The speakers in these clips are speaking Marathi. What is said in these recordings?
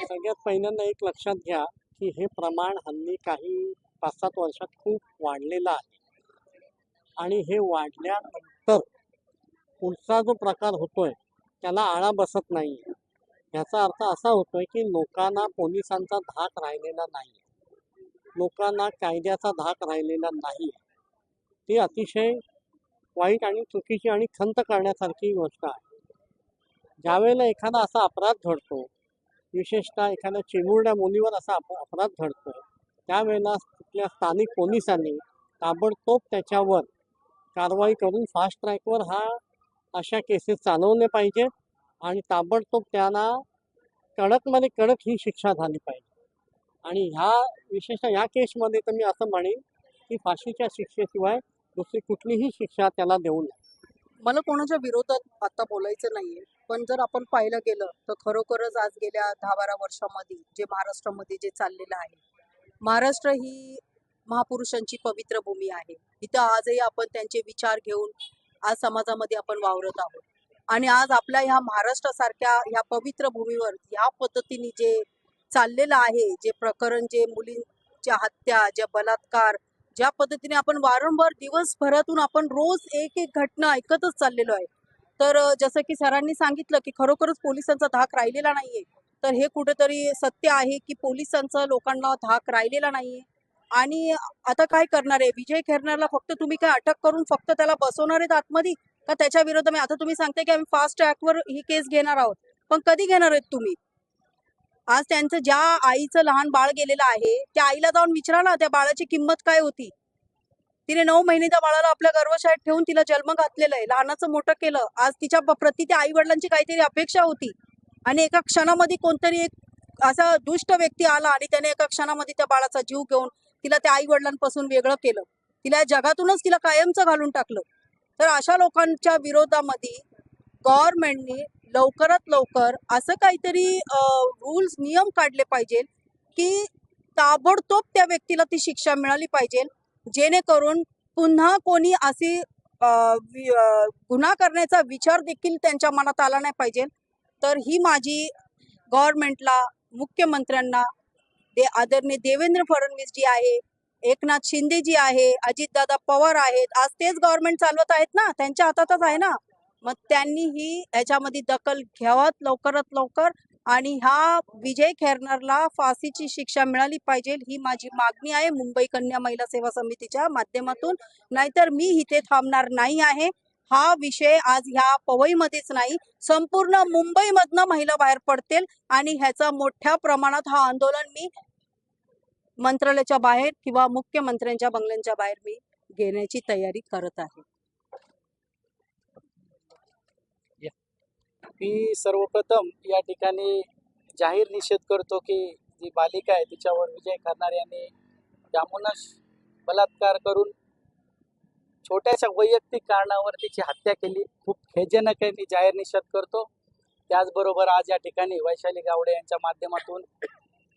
सगळ्यात पहिल्यांदा एक लक्षात घ्या की हे प्रमाण हल्ली काही पाच सात वर्षात खूप वाढलेलं आहे. आणि हे वाढल्यानंतर पुढचा जो प्रकार होतोय त्याला आळा बसत नाही ह्याचा अर्थ असा होतोय की लोकांना पोलिसांचा धाक राहिलेला नाही लोकांना कायद्याचा धाक राहिलेला नाही. ती अतिशय वाईट आणि चुकीची आणि खंत करण्यासारखी गोष्ट आहे. ज्यावेळेला एखादा असा अपराध घडतो विशेषतः एखाद्या चिमुरड्या मुलीवर असा अप अपराध घडतो त्यावेळेला तिथल्या स्थानिक पोलिसांनी ताबडतोब त्याच्यावर कारवाई करून फास्ट ट्रॅकवर हा अशा केसेस चालवले पाहिजेत आणि ताबडतोब त्यांना कडकमध्ये कडक ही शिक्षा झाली पाहिजे. आणि ह्या विशेषतः ह्या केसमध्ये तर मी असं म्हणेन की फाशीच्या शिक्षेशिवाय दुसरी कुठलीही शिक्षा त्याला देऊ नये. मला कोणाच्या विरोधात आता बोलायचं नाहीये. पण जर आपण पाहिलं गेलं तर खरोखरच आज गेल्या दहा बारा वर्षामध्ये जे महाराष्ट्रामध्ये जे चाललेलं आहे महाराष्ट्र ही महापुरुषांची पवित्र भूमी आहे. इथं आजही आपण त्यांचे विचार घेऊन आज समाजामध्ये आपण वावरत आहोत. आणि आज आपल्या ह्या महाराष्ट्रासारख्या ह्या पवित्र भूमीवर ह्या पद्धतीने जे चाललेलं आहे. जे प्रकरण जे मुलींच्या हत्या ज्या बलात्कार ज्या पद्धतीने आपण वारंवार दिवसभरातून आपण रोज एक एक घटना ऐकतच चाललेलो आहे. तर जसं की सरांनी सांगितलं की खरोखरच पोलिसांचा धाक राहिलेला नाहीये. तर हे कुठेतरी सत्य आहे की पोलिसांचा लोकांना धाक राहिलेला नाहीये? आणि आता काय करणार आहे? विजय खेरणारला फक्त तुम्ही काय अटक करून फक्त त्याला बसवणार आहेत आतमध्ये? का त्याच्या विरोधात आता तुम्ही सांगताय की आम्ही फास्ट ट्रॅकवर ही केस घेणार आहोत. पण कधी घेणार आहेत तुम्ही? आज त्यांचं ज्या आईचं लहान बाळ गेलेलं आहे त्या आईला जाऊन विचारा ना त्या बाळाची किंमत काय होती? तिने नऊ महिने त्या बाळाला आपल्या गर्भशाळेत ठेवून तिला जन्म घातलेला आहे. लहानाचं मोठं केलं. आज तिच्या प्रती प्रति त्या आई वडिलांची काहीतरी अपेक्षा होती. आणि एका क्षणामध्ये कोणतरी एक असा दुष्ट व्यक्ती आला आणि त्याने एका क्षणामध्ये त्या बाळाचा जीव घेऊन तिला त्या आई वडिलांपासून वेगळं केलं. तिला या जगातूनच तिला कायमचं घालून टाकलं. तर अशा लोकांच्या विरोधामध्ये गव्हर्नमेंटने लवकरात लवकर असं काहीतरी रूल्स नियम काढले पाहिजे की ताबडतोब त्या व्यक्तीला ती शिक्षा मिळाली पाहिजे जेणेकरून पुन्हा कोणी अशी वि- गुन्हा करण्याचा विचार देखील त्यांच्या मनात आला नाही पाहिजे तर ही माझी गव्हर्नमेंटला मुख्यमंत्र्यांना दे आदरणीय देवेंद्र फडणवीस जी आहे एकनाथ शिंदे जी आहे अजितदादा पवार आहेत आज तेच गव्हर्नमेंट चालवत आहेत ना त्यांच्या हातातच आहे ना. मग त्यांनी ही याच्यामध्ये दखल घ्यावत लवकरात लवकर आणि ह्या विजय खेरनरला फाशीची शिक्षा मिळाली पाहिजे ही माझी मागणी आहे. मुंबई कन्या महिला सेवा समितीच्या माध्यमातून. नाहीतर मी इथे थांबणार नाही आहे. हा विषय आज ह्या पवईमध्येच नाही. संपूर्ण मुंबईमधनं महिला बाहेर पडतील आणि ह्याचा मोठ्या प्रमाणात हा आंदोलन मी मंत्रालयाच्या बाहेर किंवा मुख्यमंत्र्यांच्या बंगल्यांच्या बाहेर मी घेण्याची तयारी करत आहे. मी सर्वप्रथम या ठिकाणी जाहीर निषेध करतो की जी बालिका आहे तिच्यावर विजय करणार यांनी जामूनच बलात्कार करून छोट्याशा वैयक्तिक कारणावर तिची हत्या केली. खूप खेजनक आहे मी जाहीर निषेध करतो. त्याचबरोबर आज या ठिकाणी वैशाली गावडे यांच्या माध्यमातून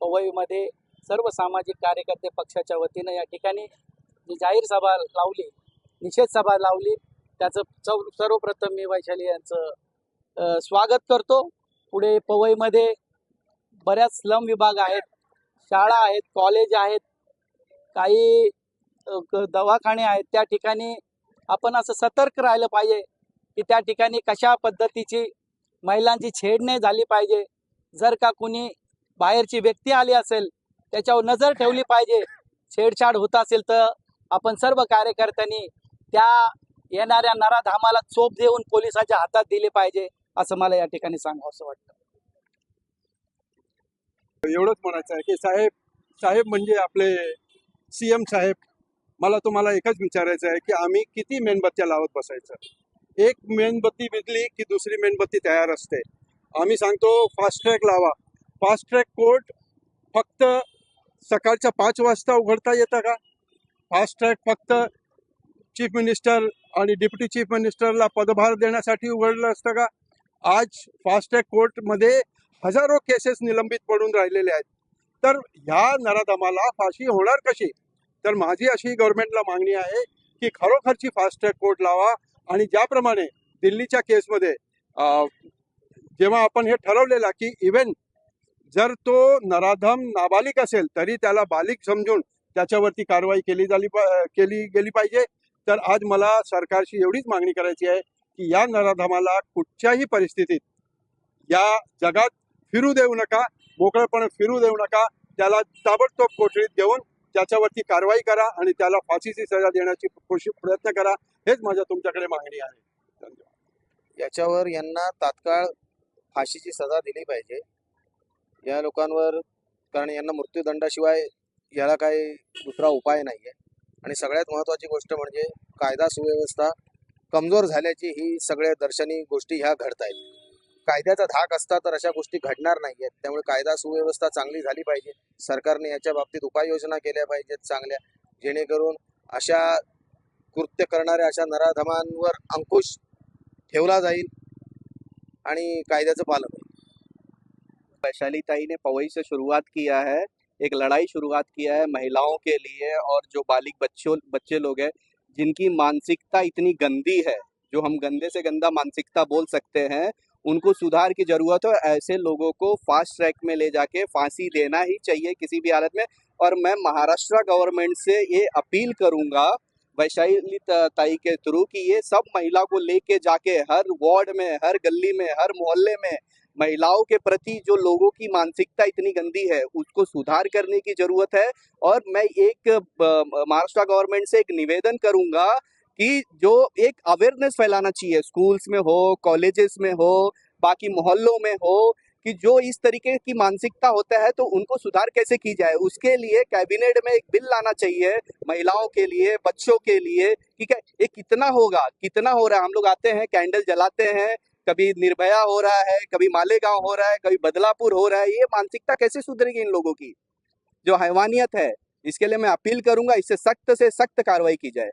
पवईमध्ये सर्व सामाजिक कार्यकर्ते पक्षाच्या वतीनं या ठिकाणी जी जाहीर सभा लावली निषेध सभा लावली त्याचं सर्वप्रथम मी वैशाली यांचं स्वागत करतो. पुढे पवईमध्ये बऱ्याच स्लम विभाग आहेत शाळा आहेत कॉलेज आहेत काही दवाखाने आहेत. त्या ठिकाणी आपण असं सतर्क राहिलं पाहिजे की त्या ठिकाणी कशा पद्धतीची महिलांची छेडणे झाली पाहिजे. जर का कुणी बाहेरची व्यक्ती आली असेल त्याच्यावर नजर ठेवली पाहिजे. छेडछाड होत असेल तर आपण सर्व कार्यकर्त्यांनी त्या येणाऱ्या नराधामाला चोप देऊन पोलिसाच्या हातात दिले पाहिजे. असं मला या ठिकाणी सांगावं असं वाटतं. एवढंच म्हणायचं आहे की साहेब साहेब म्हणजे आपले सीएम साहेब मला तुम्हाला एकच विचारायचं आहे की आम्ही किती मेणबत्त्या लावत बसायचं? एक मेणबत्ती विजली की दुसरी मेणबत्ती तयार असते. आम्ही सांगतो फास्ट ट्रॅक लावा. फास्ट ट्रॅक कोर्ट फक्त सकाळच्या पाच वाजता उघडता येतं का? फास्ट ट्रॅक फक्त चीफ मिनिस्टर आणि डिप्टी चीफ मिनिस्टरला पदभार देण्यासाठी उघडलं असतं का? आज फास्ट ट्रॅक कोर्टमध्ये हजारो केसेस निलंबित पडून राहिलेले आहेत. तर ह्या नराधमाला फाशी होणार कशी? तर माझी अशी गव्हर्नमेंटला मागणी आहे की खरोखरची फास्ट ट्रॅक कोर्ट लावा आणि ज्याप्रमाणे दिल्लीच्या केसमध्ये जेव्हा आपण हे ठरवलेलं की इव्हन जर तो नराधम नाबालिक असेल तरी त्याला बालिक समजून त्याच्यावरती कारवाई केली झाली केली गेली पाहिजे. तर आज मला सरकारशी एवढीच मागणी करायची आहे की या नराधमाला कुठच्याही परिस्थितीत या जगात फिरू देऊ नका मोकळेपणे फिरू देऊ नका. त्याला ताबडतोब कोठडीत घेऊन त्याच्यावरती कारवाई करा आणि त्याला फाशीची सजा देण्याची कोशिश प्रयत्न करा हेच माझ्या तुमच्याकडे मागणी आहे. धन्यवाद. याच्यावर यांना तात्काळ फाशीची सजा दिली पाहिजे. या लोकांवर कारण यांना मृत्यूदंडाशिवाय याला काही दुसरा उपाय नाही आहे आणि सगळ्यात महत्त्वाची गोष्ट म्हणजे कायदा सुव्यवस्था कमजोर झाल्याची ही सगळ्या दर्शनी गोष्टी ह्या घडत आहेत. कायद्याचा धाक असता तर अशा गोष्टी घडणार नाही आहेत त्यामुळे कायदा सुव्यवस्था चांगली झाली पाहिजे. सरकारने याच्या बाबतीत उपाययोजना केल्या पाहिजेत चांगल्या. जेणेकरून अशा कृत्य करणाऱ्या अशा नराधमांवर अंकुश ठेवला जाईल आणि कायद्याचं पालन होईल. वैशाली ताई ने पवई से शुरुआत किया है एक लड़ाई शुरुआत किया है महिलाओं के लिए और जो बालिक बच्चों बच्चे लोग हैं जिनकी मानसिकता इतनी गंदी है, जो हम गंदे से गंदा मानसिकता बोल सकते हैं, उनको सुधार की ज़रूरत है ऐसे लोगों को फास्ट ट्रैक में ले जाके फांसी देना ही चाहिए किसी भी हालत में। और मैं महाराष्ट्र गवर्नमेंट से ये अपील करूँगा, वैशाली ताई के थ्रू कि ये सब महिला को लेके जाके हर वार्ड में, हर गली में, हर मोहल्ले में महिलाओं के प्रति जो लोगों की मानसिकता इतनी गंदी है, उसको सुधार करने की ज़रूरत है और मैं एक महाराष्ट्र गवर्नमेंट से एक निवेदन करूँगा कि जो एक अवेयरनेस फैलाना चाहिए स्कूल्स में हो कॉलेजेस में हो, बाकी मोहल्लों में हो, कि जो इस तरीके की मानसिकता होता है तो उनको सुधार कैसे की जाए? उसके लिए कैबिनेट में एक बिल लाना चाहिए महिलाओं के लिए, बच्चों के लिए ठीक है ये कितना होगा, कितना हो रहा है? हम लोग आते हैं कैंडल जलाते हैं कभी निर्भया हो रहा है, कभी मालेगांव हो रहा है, कभी बदलापुर हो रहा है, ये मानसिकता कैसे सुधरेगी इन लोगों की? जो हैवानियत है, इसके लिए मैं अपील करूँगा, इससे सख्त से सख्त कार्रवाई की जाए।